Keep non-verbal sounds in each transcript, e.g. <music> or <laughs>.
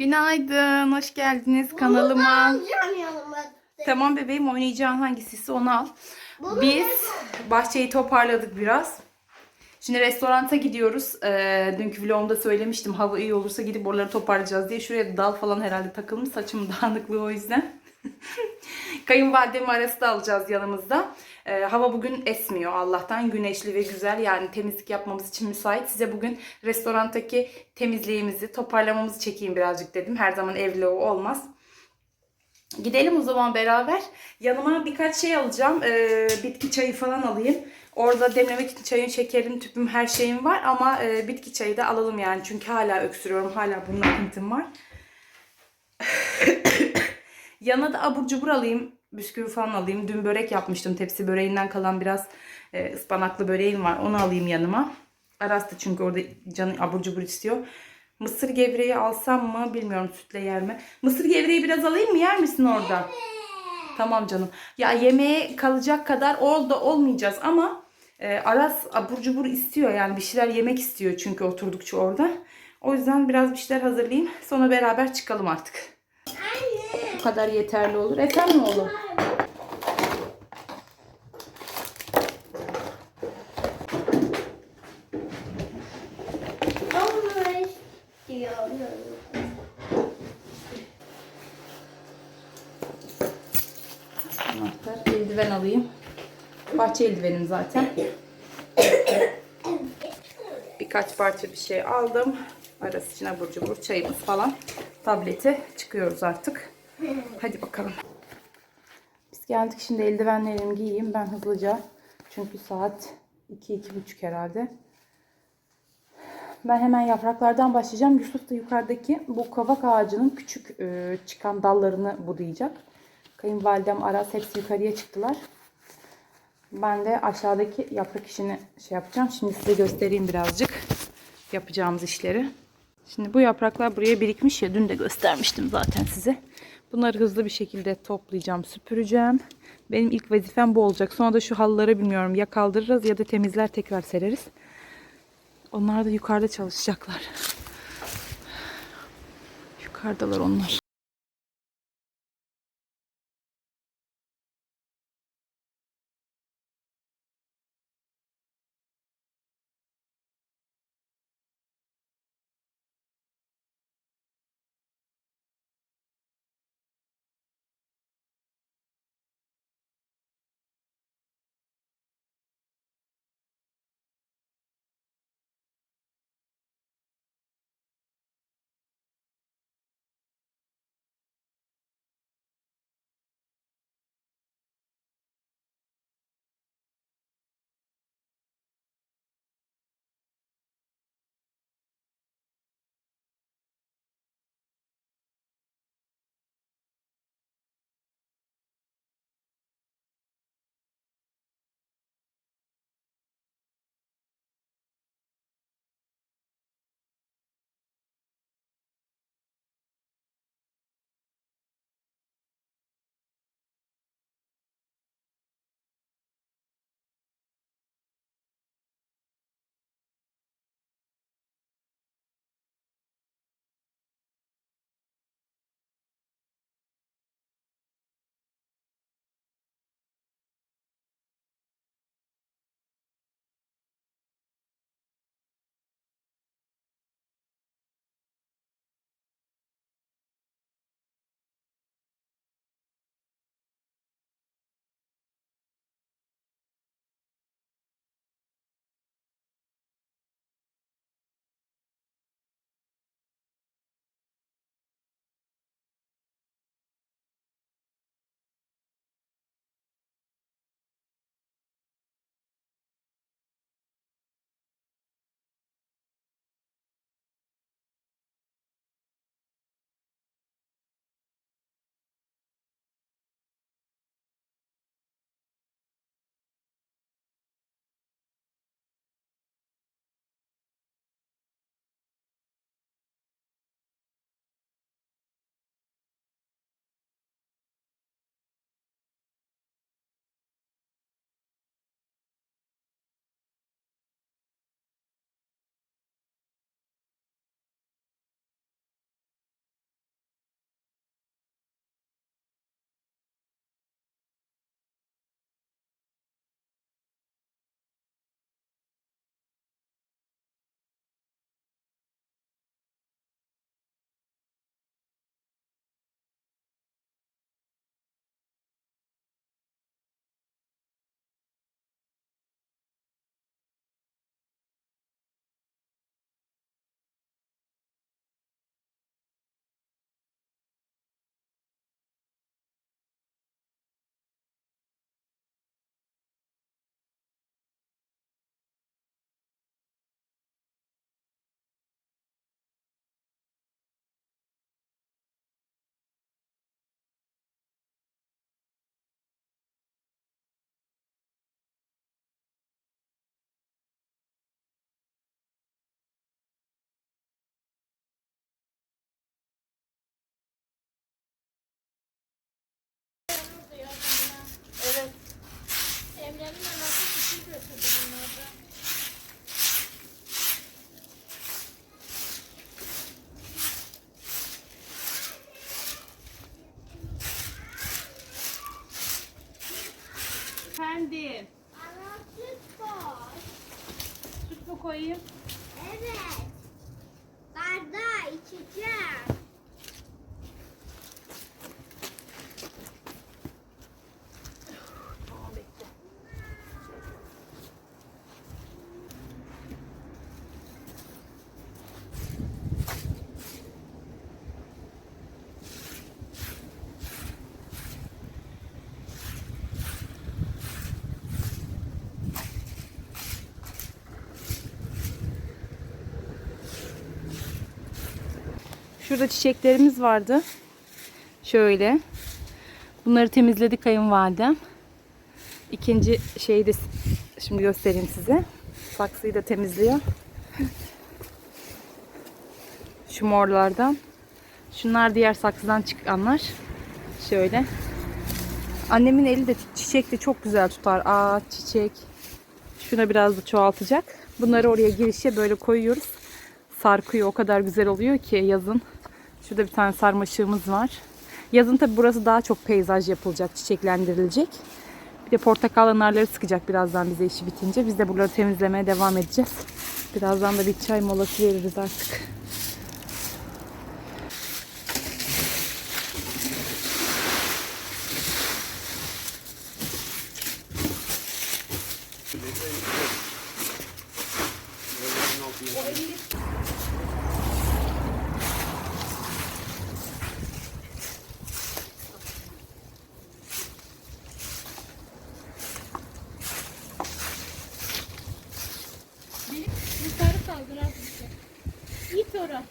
Günaydın, hoş geldiniz kanalıma. Tamam bebeğim oynayacağın hangisiyse onu al. Biz bahçeyi toparladık biraz. Şimdi restoranta gidiyoruz. Ee, dünkü vlogumda söylemiştim hava iyi olursa gidip oraları toparlayacağız diye. Şuraya dal falan herhalde takılmış saçım <laughs> dağınıklığı o yüzden. <laughs> Kayınvalidemi arası da alacağız yanımızda. Ee, hava bugün esmiyor Allah'tan. Güneşli ve güzel yani temizlik yapmamız için müsait. Size bugün restorandaki temizliğimizi, toparlamamızı çekeyim birazcık dedim. Her zaman ev vlogu olmaz. Gidelim o zaman beraber. Yanıma birkaç şey alacağım. Ee, bitki çayı falan alayım. Orada demlemek için çayın, şekerim, tüpüm, her şeyim var. Ama e, bitki çayı da alalım yani. Çünkü hala öksürüyorum. Hala bunun akıntım var. <coughs> Yana da abur cubur alayım. Bisküvi falan alayım. Dün börek yapmıştım. Tepsi böreğinden kalan biraz e, ıspanaklı böreğim var. Onu alayım yanıma. Aras da çünkü orada canı abur cubur istiyor. Mısır gevreği alsam mı bilmiyorum sütle yer mi? Mısır gevreği biraz alayım mı yer misin orada? Tamam canım. Ya yemeğe kalacak kadar ol da olmayacağız ama e, Aras abur cubur istiyor yani bir şeyler yemek istiyor çünkü oturdukça orada. O yüzden biraz bir şeyler hazırlayayım. Sonra beraber çıkalım artık. Bu kadar yeterli olur. Efendim oğlum? Anahtar. Eldiven alayım. Bahçe eldivenim zaten. Birkaç parça bir şey aldım. Arası için abur cubur, çayımız falan. Tableti çıkıyoruz artık. Hadi bakalım. Biz geldik şimdi eldivenlerimi giyeyim. Ben hızlıca. Çünkü saat 2-2.30 herhalde. Ben hemen yapraklardan başlayacağım. Yusuf da yukarıdaki bu kavak ağacının küçük e, çıkan dallarını budayacak. Kayınvalidem Aras hepsi yukarıya çıktılar. Ben de aşağıdaki yaprak işini şey yapacağım. Şimdi size göstereyim birazcık yapacağımız işleri. Şimdi bu yapraklar buraya birikmiş ya dün de göstermiştim zaten size. Bunları hızlı bir şekilde toplayacağım, süpüreceğim. Benim ilk vazifem bu olacak. Sonra da şu halıları bilmiyorum ya kaldırırız ya da temizler tekrar sereriz. Onlar da yukarıda çalışacaklar. Yukarıdalar onlar. Efendim. Bana süt koy. Süt mü koyayım? Evet. Bardağı içeceğim. Şurada çiçeklerimiz vardı. Şöyle. Bunları temizledik kayınvalidem. İkinci şeyi de şimdi göstereyim size. Saksıyı da temizliyor. Şu morlardan. Şunlar diğer saksıdan çıkanlar. Şöyle. Annemin eli de çiçek de çok güzel tutar. Aa çiçek. Şuna biraz da çoğaltacak. Bunları oraya girişe böyle koyuyoruz. Sarkıyor. O kadar güzel oluyor ki yazın. Şurada bir tane sarmaşığımız var. Yazın tabi burası daha çok peyzaj yapılacak, çiçeklendirilecek. Bir de portakal narları sıkacak birazdan bize işi bitince. Biz de buraları temizlemeye devam edeceğiz. Birazdan da bir çay molası veririz artık. Benim yukarı kaldır azıcık. Git oraya.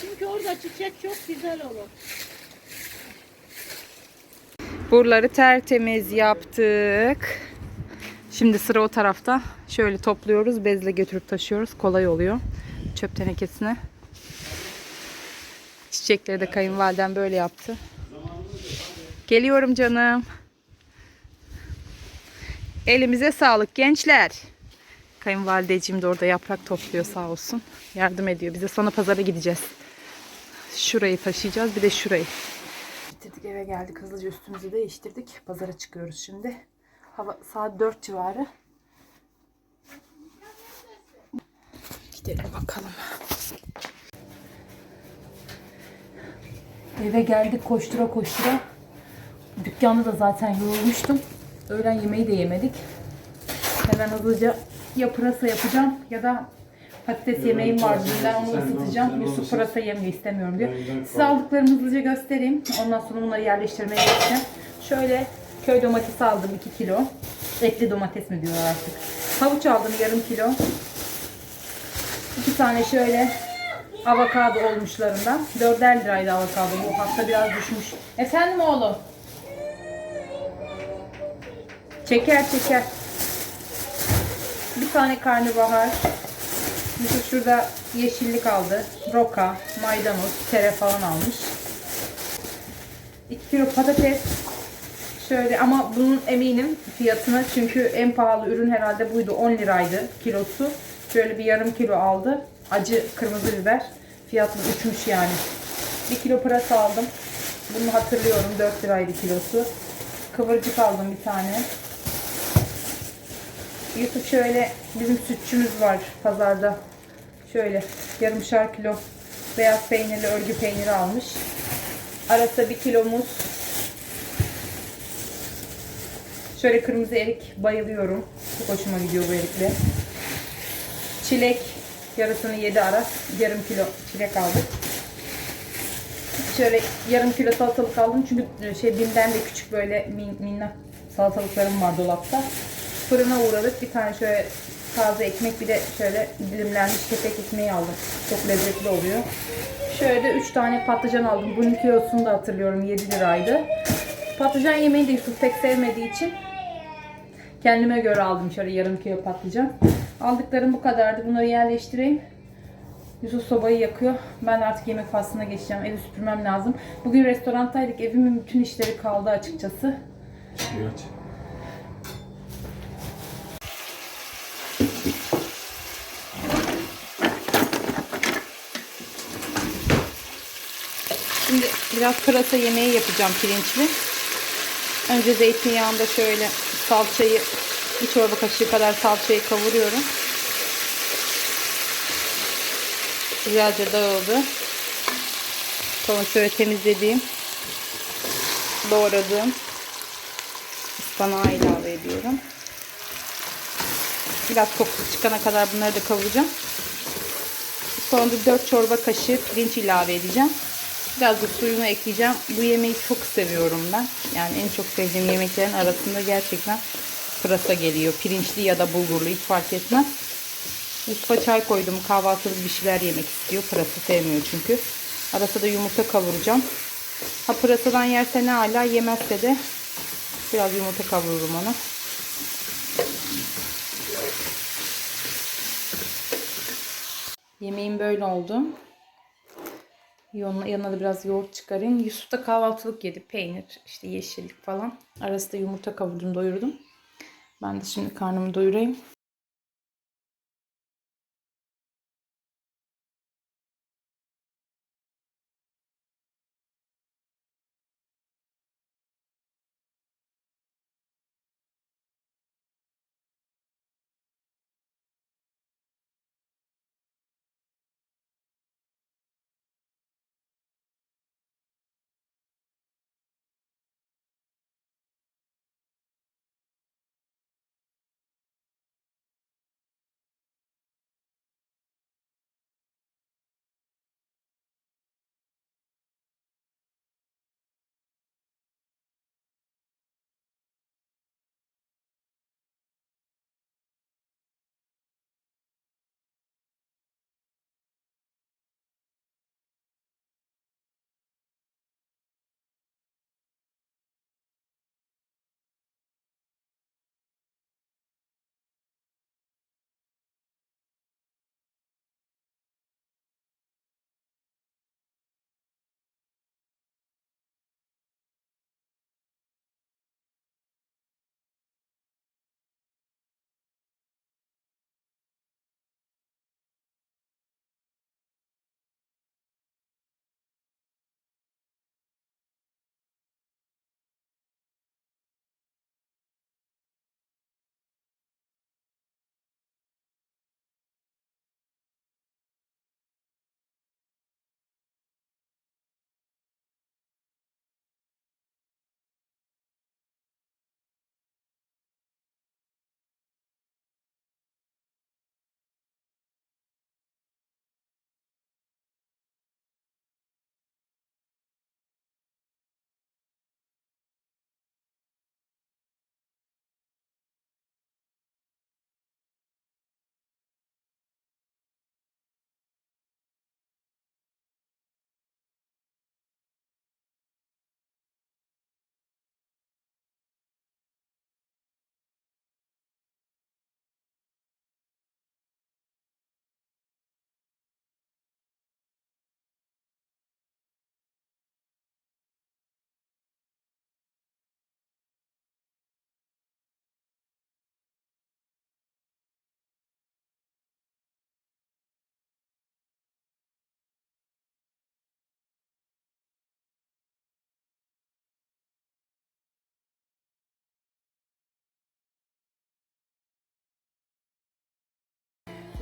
Çünkü orada çiçek çok güzel olur. Buraları tertemiz yaptık. Şimdi sıra o tarafta. Şöyle topluyoruz. Bezle götürüp taşıyoruz. Kolay oluyor. Çöp tenekesine. Çiçekleri de kayınvalidem böyle yaptı. Geliyorum canım. Elimize sağlık gençler. Kayınvalideciğim de orada yaprak topluyor sağ olsun. Yardım ediyor. Bize sonra pazara gideceğiz. Şurayı taşıyacağız. Bir de şurayı. Bitirdik eve geldik. Hızlıca üstümüzü değiştirdik. Pazara çıkıyoruz şimdi. Hava saat 4 civarı. Gidelim bakalım. Eve geldik koştura koştura. Dükkanda da zaten yorulmuştum. Öğlen yemeği de yemedik. Hemen hızlıca ya pırasa yapacağım ya da patates yemeğim var dünden onu ısıtacağım. Yusuf pırasa yemiyor istemiyorum diyor. Size aldıklarımı hızlıca göstereyim. Ondan sonra bunları yerleştirmeye geçeceğim. Şöyle köy domatesi aldım 2 kilo. Etli domates mi diyorlar artık. Havuç aldım yarım kilo. İki tane şöyle avokado olmuşlarından. 4'er liraydı avokado. Bu hafta biraz düşmüş. Efendim oğlum? Çeker çeker. Bir tane karnabahar. Yusuf şurada yeşillik aldı. Roka, maydanoz, tere falan almış. 2 kilo patates. Şöyle ama bunun eminim fiyatına çünkü en pahalı ürün herhalde buydu. 10 liraydı kilosu. Şöyle bir yarım kilo aldı. Acı kırmızı biber. Fiyatı uçmuş yani. 1 kilo pırasa aldım. Bunu hatırlıyorum. 4 liraydı kilosu. Kıvırcık aldım bir tane. Yusuf şöyle bizim sütçümüz var pazarda. Şöyle yarımşar kilo beyaz peynirli örgü peyniri almış. Arası bir kilo muz. Şöyle kırmızı erik bayılıyorum. Çok hoşuma gidiyor bu erikle. Çilek yarısını yedi ara. Yarım kilo çilek aldık. Şöyle yarım kilo salatalık aldım çünkü şey bimden de küçük böyle min, minnak salatalıklarım var dolapta. Fırına uğradık. Bir tane şöyle taze ekmek bir de şöyle dilimlenmiş kepek ekmeği aldım. Çok lezzetli oluyor. Şöyle de 3 tane patlıcan aldım. Bunun kilosunu da hatırlıyorum 7 liraydı. Patlıcan yemeği de Yusuf pek sevmediği için kendime göre aldım şöyle yarım kilo patlıcan. Aldıklarım bu kadardı. Bunları yerleştireyim. Yusuf sobayı yakıyor. Ben artık yemek faslına geçeceğim. Evi süpürmem lazım. Bugün restorantaydık. Evimin bütün işleri kaldı açıkçası. Evet. Şimdi biraz pırasa yemeği yapacağım pirinçli. Önce zeytinyağında şöyle salçayı bir çorba kaşığı kadar salçayı kavuruyorum. Güzelce dağıldı. Sonra şöyle temizlediğim doğradığım ıspanağı ilave ediyorum. Biraz kokusu çıkana kadar bunları da kavuracağım. Sonra da 4 çorba kaşığı pirinç ilave edeceğim. Biraz da suyunu ekleyeceğim. Bu yemeği çok seviyorum ben. Yani en çok sevdiğim yemeklerin arasında gerçekten pırasa geliyor. Pirinçli ya da bulgurlu hiç fark etmez. Yusuf'a çay koydum. Kahvaltılık bir şeyler yemek istiyor. Pırasa sevmiyor çünkü. Arasında yumurta kavuracağım. Ha pırasadan yerse ne hala yemezse de biraz yumurta kavururum ona. Yemeğim böyle oldu. Yanına, yanına da biraz yoğurt çıkarayım. Yusuf da kahvaltılık yedi. Peynir, işte yeşillik falan. Arasında yumurta kavurdum, doyurdum. Ben de şimdi karnımı doyurayım.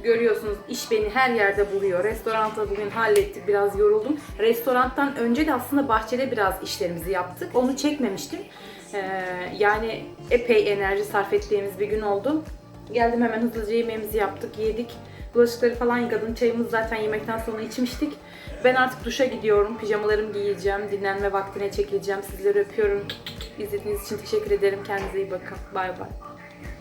Görüyorsunuz iş beni her yerde buluyor. Restoranda bugün hallettik. Biraz yoruldum. Restorantan önce de aslında bahçede biraz işlerimizi yaptık. Onu çekmemiştim. Ee, yani epey enerji sarf ettiğimiz bir gün oldu. Geldim hemen hızlıca yemeğimizi yaptık, yedik. Bulaşıkları falan yıkadım. Çayımızı zaten yemekten sonra içmiştik. Ben artık duşa gidiyorum. Pijamalarımı giyeceğim. Dinlenme vaktine çekileceğim. Sizleri öpüyorum. İzlediğiniz için teşekkür ederim. Kendinize iyi bakın. Bay bay.